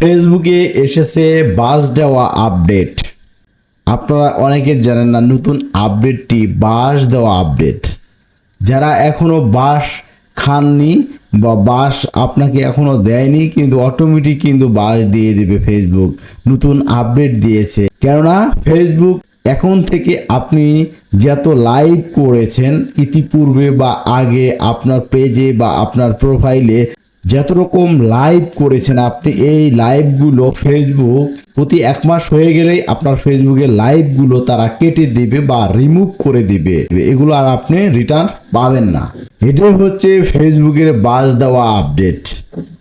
ফেসবুকে এসেছে বাস দেওয়া আপডেট। আপনারা অনেকে জানেন না, নতুন আপডেটটি বাস দেওয়া আপডেট। যারা এখনও বাস খাননি বা বাস আপনাকে এখনও দেয়নি, কিন্তু অটোমেটিক কিন্তু বাস দিয়ে দেবে ফেসবুক। নতুন আপডেট দিয়েছে। কেননা ফেসবুক এখন থেকে আপনি যত লাইভ করেছেন, ইতিপূর্বে বা আগে আপনার পেজে বা আপনার প্রোফাইলে যত রকম লাইভ করেছেন আপনি, এই লাইভগুলো ফেসবুক প্রতি এক মাস হয়ে গেলেই আপনার ফেসবুকে লাইভগুলো তারা কেটে দিবে বা রিমুভ করে দিবে। এগুলো আর আপনি রিটার্ন পাবেন না। এটাই হচ্ছে ফেসবুকের বাজ দেওয়া আপডেট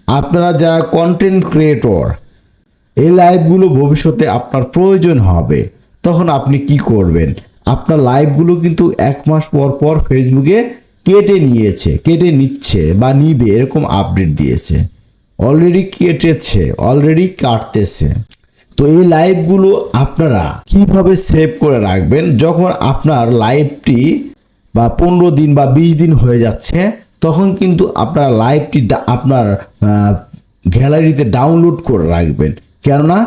আপনারা যারা কন্টেন্ট ক্রিয়েটর এই লাইভগুলো ভবিষ্যতে আপনার প্রয়োজন হবে। তখন আপনি কি করবেন? আপনার লাইভগুলো কিন্তু এক মাস পর পর ফেসবুকে কেটে নিয়েছে, কেটে নিচ্ছে বা নিবে এরকম আপডেট দিয়েছে। অলরেডি কেটেছে অলরেডি কাটতেছে। তো এই লাইভগুলো আপনারা কীভাবে সেভ করে রাখবেন? যখন আপনার লাইভটি বা পনেরো দিন বা বিশ দিন হয়ে যাচ্ছে, তখন কিন্তু আপনার লাইভটি আপনার গ্যালারিতে ডাউনলোড করে রাখবেন। কেননা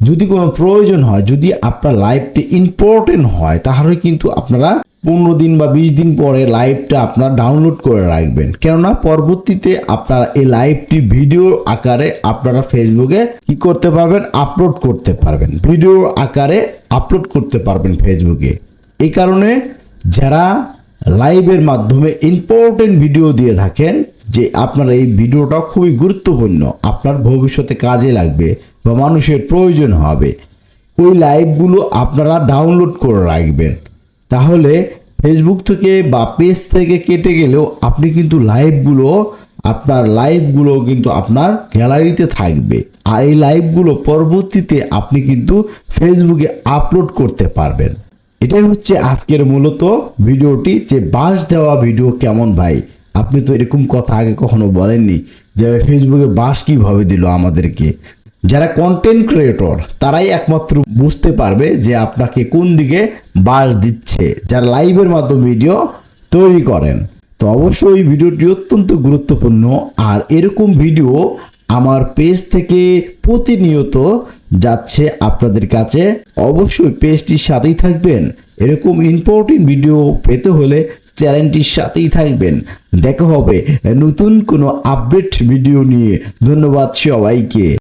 যদি কোনো প্রয়োজন হয়, যদি আপনার লাইভটি ইম্পর্টেন্ট হয়, তাহলে কিন্তু আপনারা পনেরো দিন বা বিশ দিন পরে লাইভটা আপনার ডাউনলোড করে রাখবেন। কেননা পরবর্তীতে আপনারা এই লাইভটি ভিডিও আকারে আপনারা ফেসবুকে কি করতে পারবেন? আপলোড করতে পারবেন। ভিডিও আকারে আপলোড করতে পারবেন ফেসবুকে এই কারণে যারা লাইভের মাধ্যমে ইম্পর্টেন্ট ভিডিও দিয়ে থাকেন, যে আপনার এই ভিডিওটা খুবই গুরুত্বপূর্ণ, আপনার ভবিষ্যতে কাজে লাগবে বা মানুষের প্রয়োজন হবে, ওই লাইভগুলো আপনারা ডাউনলোড করে রাখবেন। তাহলে ফেসবুক থেকে বা পেজ থেকে কেটে গেলেও আপনি কিন্তু লাইভগুলো আপনার লাইভগুলো কিন্তু আপনার গ্যালারিতে থাকবে। আর এই লাইভগুলো পরবর্তীতে আপনি কিন্তু ফেসবুকে আপলোড করতে পারবেন। এটাই হচ্ছে আজকের মূলত ভিডিওটি, যে বাস দেওয়া ভিডিও কেমন ভাই? আপনি তো এরকম কথা আগে কখনো বলেননি যে ফেসবুকে বাস কীভাবে দিল আমাদেরকে। যারা কন্টেন্ট ক্রিয়েটর তারাই একমাত্র বুঝতে পারবে যে আপনাকে কোন দিকে বাস দিচ্ছে, যারা লাইভের মাধ্যমে ভিডিও তৈরি করেন। তো অবশ্যই ভিডিওটি অত্যন্ত গুরুত্বপূর্ণ, আর এরকম ভিডিও আমার পেজ থেকে প্রতিনিয়ত যাচ্ছে আপনাদের কাছে। অবশ্যই পেজটির সাথেই থাকবেন। এরকম ইম্পর্টেন্ট ভিডিও পেতে হলে চ্যানেলটির সাথেই থাকবেন। দেখা হবে নতুন কোনো আপডেট ভিডিও নিয়ে। ধন্যবাদ সবাইকে।